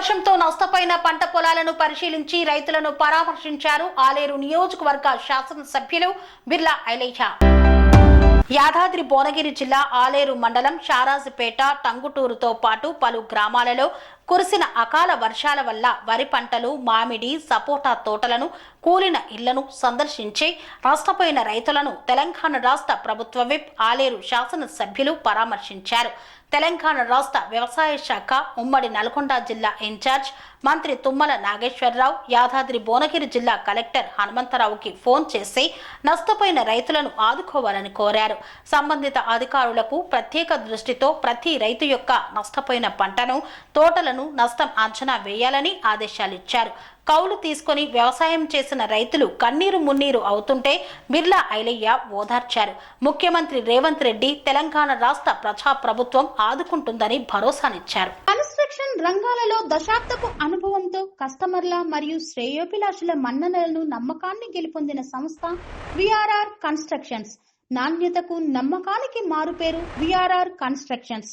వర్షంతో నష్టపోయిన పంట పొలాలను పరిశీలించి రైతులను పరామర్శించారు ఆలేరు నియోజకవర్గ శాసనసభ్యులు బిర్లా ఐలయ్య యాదాద్రి భువనగిరి జిల్లా ఆలేరు మండలం షారాజుపేట టంగుటూరుతో పాటు పలు గ్రామాలలో కురిసిన అకాల వర్షాల వల్ల వరి పంటలు మామిడి సపోటా తోటలను కూలిన ఇళ్ళను సందర్శించి నష్టపోయిన రైతులను తెలంగాణ రాష్ట్ర ప్రభుత్వ విప్ ఆలేరు శాసనసభ్యులు పరామర్శించారు. తెలంగాణ రాష్ట్ర వ్యవసాయ శాఖ ఉమ్మడి నల్గొండ జిల్లా ఇన్ఛార్జ్ మంత్రి తుమ్మల నాగేశ్వరరావు యాదాద్రి భువనగిరి జిల్లా కలెక్టర్ హనుమంతరావుకి ఫోన్ చేసి నష్టపోయిన రైతులను ఆదుకోవాలని కోరారు. సంబంధిత అధికారులకు ప్రత్యేక దృష్టితో ప్రతి రైతు యొక్క నష్టపోయిన పంటను తోటలను నష్టం అంచనా వేయాలని ఆదేశాలిచ్చారు. కౌలు తీసుకొని వ్యవసాయం చేసిన రైతులు కన్నీరు మున్నీరు అవుతుంటే బిర్లా ఐలయ్య ఓదార్చారు. ముఖ్యమంత్రి రేవంత్ రెడ్డి తెలంగాణ రాష్ట్ర ప్రజా ప్రభుత్వం ఆదుకుంటుందని భరోసానిచ్చారు. కన్స్ట్రక్షన్ రంగాలలో దశాబ్దపు అనుభవంతో కస్టమర్ల మరియు శ్రేయోభిలాషుల మన్ననలను నమ్మకాన్ని గెలుపొందిన సంస్థ విఆర్ఆర్ కన్స్ట్రక్షన్స్. నాణ్యతకు నమ్మకానికి మారుపేరు VRR constructions.